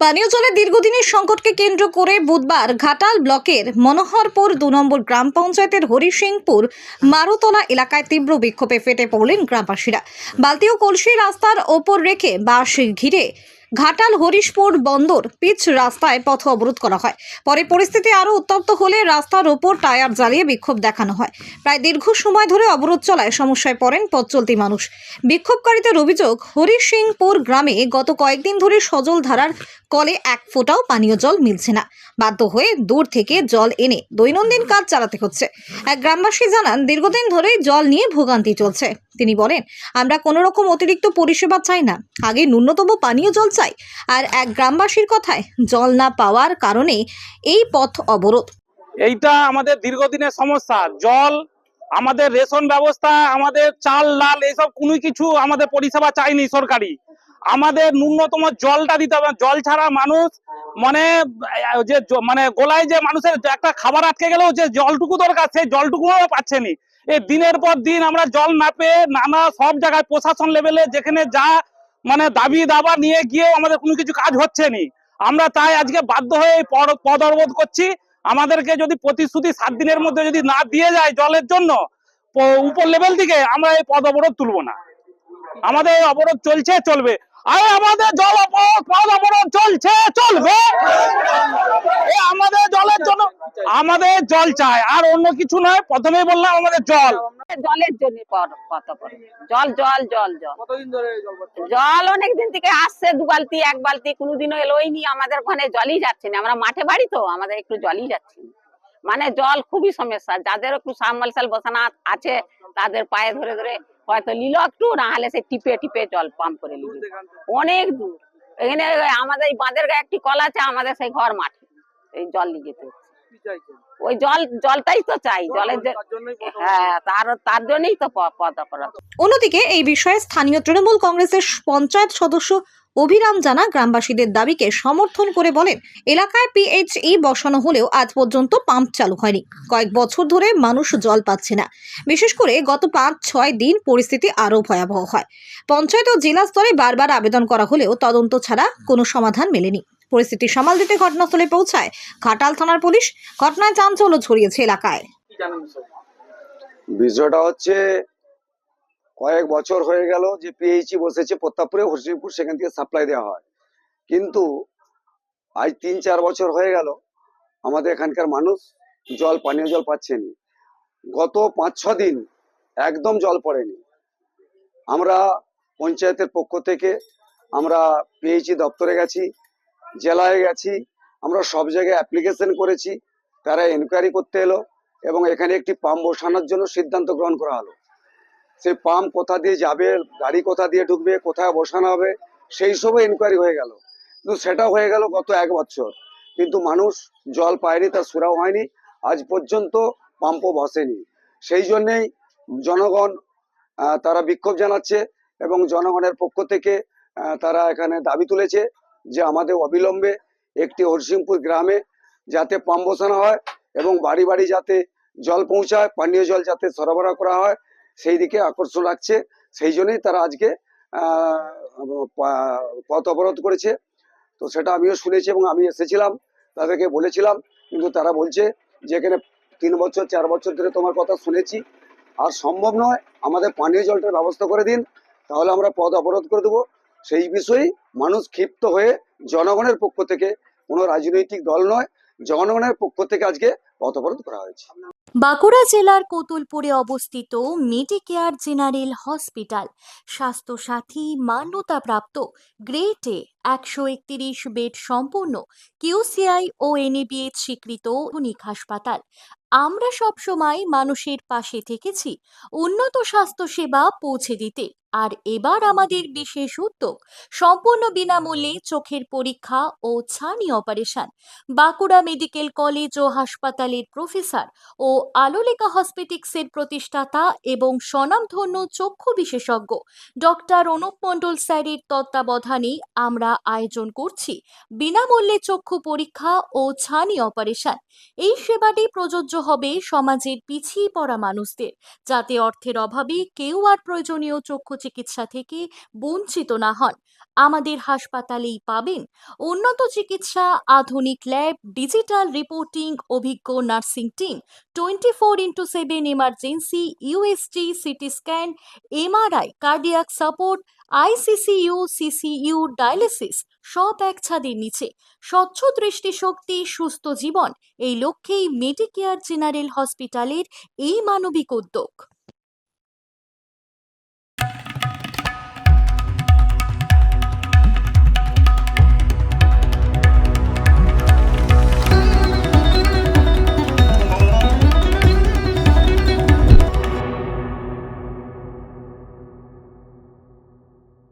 পানীয় জলের দীর্ঘদিনের সংকটকে কেন্দ্র করে বুধবার ঘাটাল ব্লকের মনোহরপুর দু নম্বর গ্রাম পঞ্চায়েতের হরিসিংপুর মারুতলা এলাকায় তীব্র বিক্ষোভে ফেটে পড়লেন গ্রামবাসীরা। বালতি ও কলসি রাস্তার ওপর রেখে বাঁশ ঘিরে ঘাটাল হরিশপুর বন্দর পিচ রাস্তায় পথ অবরোধ করা হয়। পরে পরিস্থিতি আরও উত্তপ্ত হলে রাস্তার ওপর টায়ার জ্বালিয়ে বিক্ষোভ দেখানো হয়। প্রায় দীর্ঘ সময় ধরে অবরোধ চলায় সমস্যায় পড়েন পথ চলতি মানুষ। বিক্ষোভকারীদের অভিযোগ, হরিসিংপুর গ্রামে গত কয়েকদিন ধরে সজল ধারার কলে এক ফোঁটাও পানীয় জল মিলছে না। বাধ্য হয়ে দূর থেকে জল এনে দৈনন্দিন কাজ চালাতে হচ্ছে। এক গ্রামবাসী জানান, দীর্ঘদিন ধরেই জল নিয়ে ভোগান্তি চলছে। তিনি বলেন, আমরা কোনো রকম অতিরিক্ত পরিষেবা চাই না। আগে ন্যূনতম পানীয় জল চাই। আর এক গ্রামবাসীর কথায়, জল না পাওয়ার কারণে এই পথ অবরোধ। এইটা আমাদের দীর্ঘদিনের সমস্যা। জল, আমাদের রেশন ব্যবস্থা, আমাদের চাল লাল এইসব কোনো কিছু আমাদের পরিষেবা চাইনি সরকারি। আমাদের ন্যূনতম জলটা দিতে হবে। জল ছাড়া মানুষ মানে যে মানে গোলায় যে মানুষের একটা খাবার আটকে গেলেও যে জলটুকু দরকার, সেই জলটুকু পাচ্ছে নি এই দিনের পর দিন আমরা জল না পেয়ে নানা সব জায়গায় প্রশাসন লেভেলে যেখানে যা মানে দাবি দাবা নিয়ে গিয়েও আমাদের কোনো কিছু কাজ হচ্ছে নি আমরা তাই আজকে বাধ্য হয়ে এই পদ- অবরোধ করছি। আমাদেরকে যদি প্রতিশ্রুতি সাত দিনের মধ্যে যদি না দিয়ে যায় জলের জন্য উপর লেভেল থেকে আমরা এই পদ অবরোধ তুলবো না। আমাদের অবরোধ চলছে, চলবে। আরে আমাদের জল অবরোধ চলছে চলবে। আমাদের জলের জন্য আমাদের জল চাই আর অন্য কিছু নয় প্রথমেই বললাম আমাদের জল। জলের জন্য জল জল জল জল। জল অনেক দিন থেকে আসছে দু বালতি এক বালতি কোনোদিনও এলোই নি আমাদের ওখানে জলই যাচ্ছে না। আমরা মাঠে বাড়ি তো আমাদের একটু জলই যাচ্ছে না। মানে জল খুবই সমস্যা। যাদের একটু সাবমার্শাল বসানো আছে তাদের পায়ে ধরে ধরে হয়তো নিল একটু না হলে সে টিপে টিপে জল পাম্প করে নিল। অনেক দূর। এখানে আমাদের এই বাঁধের গায়ে একটি কল আছে আমাদের সেই ঘর মাঠে। এই জল নিয়ে যেতে ওই জল জলটাই তো চাই জলের হ্যাঁ তার তার জন্যই তো প- পদ অপরাধ। অন্যদিকে এই বিষয়ে স্থানীয় তৃণমূল কংগ্রেসের পঞ্চায়েত সদস্য অভিরাম জানা গ্রামবাসীদের দাবিকে সমর্থন করে বলেন, এলাকায় পিএইচই বসানো হলেও আজ পর্যন্ত পাম্প চালু হয়নি। কয়েক বছর ধরে মানুষ জল পাচ্ছে না। বিশেষ করে গত পাঁচ, ছয় দিন পরিস্থিতি আরও ভয়াবহ হয়। পঞ্চায়েত ও জেলা স্তরে বারবার আবেদন করা হলেও তদন্ত ছাড়া কোনো সমাধান মেলেনি। পরিস্থিতি সামাল দিতে ঘটনাস্থলে পৌঁছায় ঘাটাল থানার পুলিশ। ঘটনায় চাঞ্চল্য ছড়িয়েছে এলাকায়। বিষয়টা হচ্ছে কয়েক বছর হয়ে গেল যে পিএইচই বসেছে, প্রতাপপুরে হরিশিংপুর সেখান থেকে সাপ্লাই দেওয়া হয়। কিন্তু আজ তিন চার বছর হয়ে গেল, আমাদের এখানকার মানুষ জল, পানীয় জল পাচ্ছেনি গত পাঁচ, ছ দিন একদম জল পড়েনি। আমরা পঞ্চায়েতের পক্ষ থেকে আমরা পিএইচই দপ্তরে গেছি, জেলায় গেছি, আমরা সব জায়গায় অ্যাপ্লিকেশন করেছি, তারা এনকোয়ারি করতে এলো এবং এখানে একটি পাম্প বসানোর জন্য সিদ্ধান্ত গ্রহণ করা হলো। সেই পাম্প কোথা দিয়ে যাবে, গাড়ি কোথা দিয়ে ঢুকবে, কোথায় বসানো হবে, সেই সবও ইনকোয়ারি হয়ে গেল। কিন্তু সেটা হয়ে গেল গত এক বছর। কিন্তু মানুষ জল পায়নি, তার সুরাও হয়নি, আজ পর্যন্ত পাম্পও বসেনি। সেই জন্যেই জনগণ তারা বিক্ষোভ জানাচ্ছে এবং জনগণের পক্ষ থেকে তারা এখানে দাবি তুলেছে যে আমাদের অবিলম্বে একটি হরসিংপুর গ্রামে যাতে পাম্প বসানো হয় এবং বাড়ি বাড়ি যাতে জল পৌঁছায়, পানীয় জল যাতে সরবরাহ করা হয় সেই দিকে আকর্ষণ রাখছে। সেই জন্যই তারা আজকে পথ অবরোধ করেছে। তো সেটা আমিও শুনেছি এবং আমি এসেছিলাম, তাদেরকে বলেছিলাম। কিন্তু তারা বলছে যে এখানে তিন বছর, চার বছর ধরে তোমার কথা শুনেছি। আর সম্ভব নয়, আমাদের পানীয় জলটার ব্যবস্থা করে দিন, তাহলে আমরা পথ অবরোধ করে দেবো। সেই বিষয়েই মানুষ ক্ষিপ্ত হয়ে জনগণের পক্ষ থেকে কোনো রাজনৈতিক দল নয়, জনগণের পক্ষ থেকে আজকে পথ অবরোধ করা হয়েছে। বাঁকুড়া জেলার কোতুলপুরে অবস্থিত মেডিকেয়ার জেনারেল হসপিটাল। স্বাস্থ্যসাথী মান্যতাপ্রাপ্ত গ্রেট এ একশো একত্রিশ বেড সম্পূর্ণ কিউসিআই ও এনএবিএইচ স্বীকৃত আধুনিক হাসপাতাল। আমরা সবসময় মানুষের পাশে থেকেছি উন্নত স্বাস্থ্যসেবা পৌঁছে দিতে। আর এবার আমাদের বিশেষ উদ্যোগ সম্পূর্ণ বিনামূল্যে চোখের পরীক্ষা ও ছানি অপারেশন। বাঁকুড়া মেডিকেল কলেজ ও হাসপাতালের প্রফেসর ও আলোলেকা হসপিটিক্সের প্রতিষ্ঠাতা এবং স্বনামধন্য চক্ষু বিশেষজ্ঞ ডক্টর অনুপ মণ্ডল স্যারের তত্ত্বাবধানে আমরা আয়োজন করছি। বিনামূল্যে চক্ষু পরীক্ষা ও ছানি অপারেশন। এই সেবাটি প্রযোজ্য হবে সমাজের পিছিয়ে পড়া মানুষদের, যাতে অর্থের অভাবে কেউ আর প্রয়োজনীয় চক্ষু চিকিৎসা থেকে বঞ্চিত না হন। আমাদের হাসপাতালেই পাবেন উন্নত চিকিৎসা, আধুনিক ল্যাব, ডিজিটাল রিপোর্টিং, অভিজ্ঞ nursing team, twenty four into seven emergency USG CT scan MRI cardiac support ICCU CCU dialysis সব এক ছাদের নিচে। স্বচ্ছ দৃষ্টিশক্তি, সুস্থ জীবন, এই লক্ষ্যেই মেডিকেয়ার জেনারেল হসপিটালের এই মানবিক উদ্যোগ।